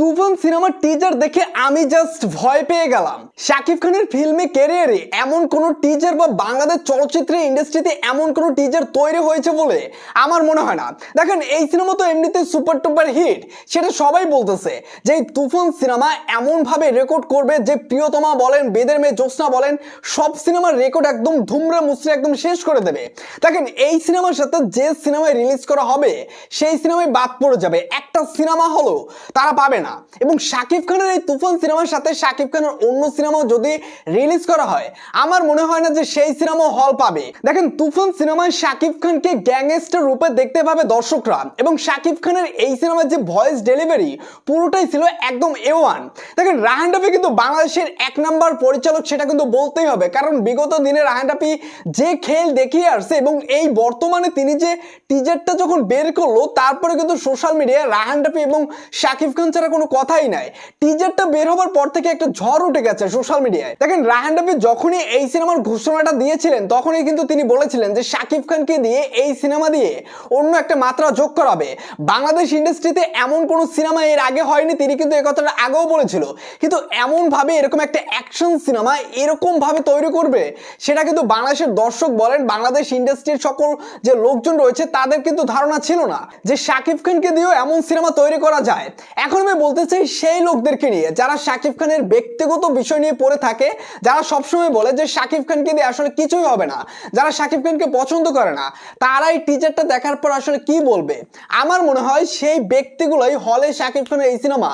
তুফান সিনেমার টিজার দেখে আমি জাস্ট ভয় পেয়ে গেলাম। শাকিব খানের ফিল্মে ক্যারিয়ারে এমন কোন টিজার বা বাংলাদেশ চলচ্চিত্র ইন্ডাস্ট্রিতে এমন কোন টিজার তৈরি হয়েছে বলে আমার মনে হয় না। দেখেন, এই সিনেমা তো এমনিতে সুপার টুপার হিট সেটা সবাই বলতেছে যে তুফান সিনেমা এমনভাবে রেকর্ড করবে যে প্রিয়তমা বলেন, বেদের মেয়ে জ্যোৎস্না বলেন, সব সিনেমার রেকর্ড একদম ধুমরা মুচড়ে একদম শেষ করে দেবে। দেখেন, এই সিনেমার সাথে যে সিনেমায় রিলিজ করা হবে, সেই সিনেমায় বাদ পড়ে যাবে। একটা সিনেমা হলো, তারা পাবে না। এবং শাকিব খানের এই তুফান সিনেমার সাথে শাকিব খানের অন্য সিনেমাও যদি রিলিজ করা হয়, আমার মনে হয় না যে সেই সিনেমা হল পাবে। দেখেন, তুফান সিনেমায় শাকিব খানকে গ্যাংস্টার রূপে দেখতে পাবে দর্শকরা। এবং শাকিব খানের এই সিনেমার যে ভয়েস ডেলিভারি পুরোটাই ছিল একদম এ ওয়ান দেখেন রাহান রাফি কিন্তু বাংলাদেশের এক নাম্বার পরিচালক, সেটা কিন্তু বলতেই হবে। কারণ বিগত দিনে রাহান রাফি যে খেল দেখিয়ে আসছে এবং এই বর্তমানে তিনি যে টিজারটা যখন বের করল, তারপরে কিন্তু সোশ্যাল মিডিয়ায় রাহান রাফি এবং শাকিব খান ছাড়া কোনো কথাই নাই। টিজারটা বের হবার পর থেকে একটা ঝড় উঠে গেছে সোশ্যাল মিডিয়ায় দেখেন রাহান রাফি যখনই এই সিনেমার ঘোষণাটা দিয়েছিলেন, তখনই কিন্তু তিনি বলেছিলেন যে শাকিব খানকে দিয়ে এই সিনেমা দিয়ে অন্য একটা মাত্রা যোগ করাবে বাংলাদেশ ইন্ডাস্ট্রিতে এমন কোনো সিনেমা এর আগে হয়নি, তিনি কিন্তু এই কথাটা আগেও বলেছিল। কিন্তু এমন ভাবে এরকম একটা অ্যাকশন সিনেমা এরকম ভাবে তৈরি করবে, সেটা কিন্তু বাংলাদেশের দর্শক বলেন, বাংলাদেশ ইন্ডাস্ট্রির সকল যে লোকজন রয়েছে, তাদের কিন্তু ধারণা ছিল না যে শাকিব খানকে দিয়েও এমন সিনেমা তৈরি করা যায়। এখন আমি বলতে চাই সেই লোকদেরকে নিয়ে, যারা শাকিব খানের ব্যক্তিগত বিষয় নিয়ে পড়ে থাকে, যারা সবসময় বলে যে শাকিব খানকে দিয়ে আসলে কিছুই হবে না, যারা শাকিব খানকে পছন্দ করে না, তারাই টিজারটা দেখার পর আসলে কি বলবে? আমার মনে হয় সেই ব্যক্তিগুলোই হলে শাকিব খানের এই সিনেমা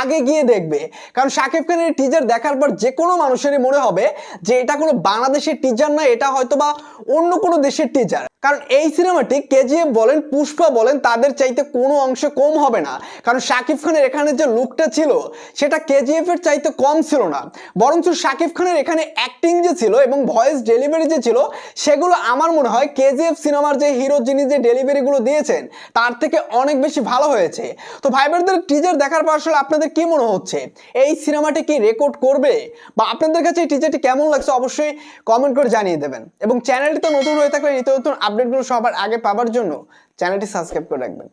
আগে গিয়ে দেখবে। কারণ শাকিব খানের টিজার দেখার পর যে কোনো মানুষেরই মনে হবে যে এটা কোনো বাংলাদেশের টিজার না এটা হয়তো বা অন্য কোনো দেশের টিজার কারণ এই সিনেমাটি কেজিএফ বলেন, পুষ্পা বলেন, তাদের চাইতে কোনো অংশে কম হবে না। কারণ শাকিব খানের এখানে যে লুকটা ছিল, সেটা কেজিএফ এর চাইতে কম ছিল না। বরঞ্চ শাকিব খানের এখানে অ্যাক্টিং যে ছিল এবং ভয়েস ডেলিভারি যে ছিল, সেগুলো আমার মনে হয় কেজিএফ সিনেমার যে হিরো যিনি যে ডেলিভারিগুলো দিয়েছেন, তার থেকে অনেক বেশি ভালো হয়েছে। তো ভাইবারদের টিজার দেখার পর আসলে আপনাদের কি মনে হচ্ছে? এই সিনেমাটি কি রেকর্ড করবে? বা আপনাদের কাছে এই টিজারটি কেমন লাগছে অবশ্যই কমেন্ট করে জানিয়ে দেবেন। এবং চ্যানেলটি তো নতুন হয়ে থাকলে নিত্য নতুন আপডেটগুলো সবার আগে পাওয়ার জন্য চ্যানেলটি সাবস্ক্রাইব করে রাখবেন।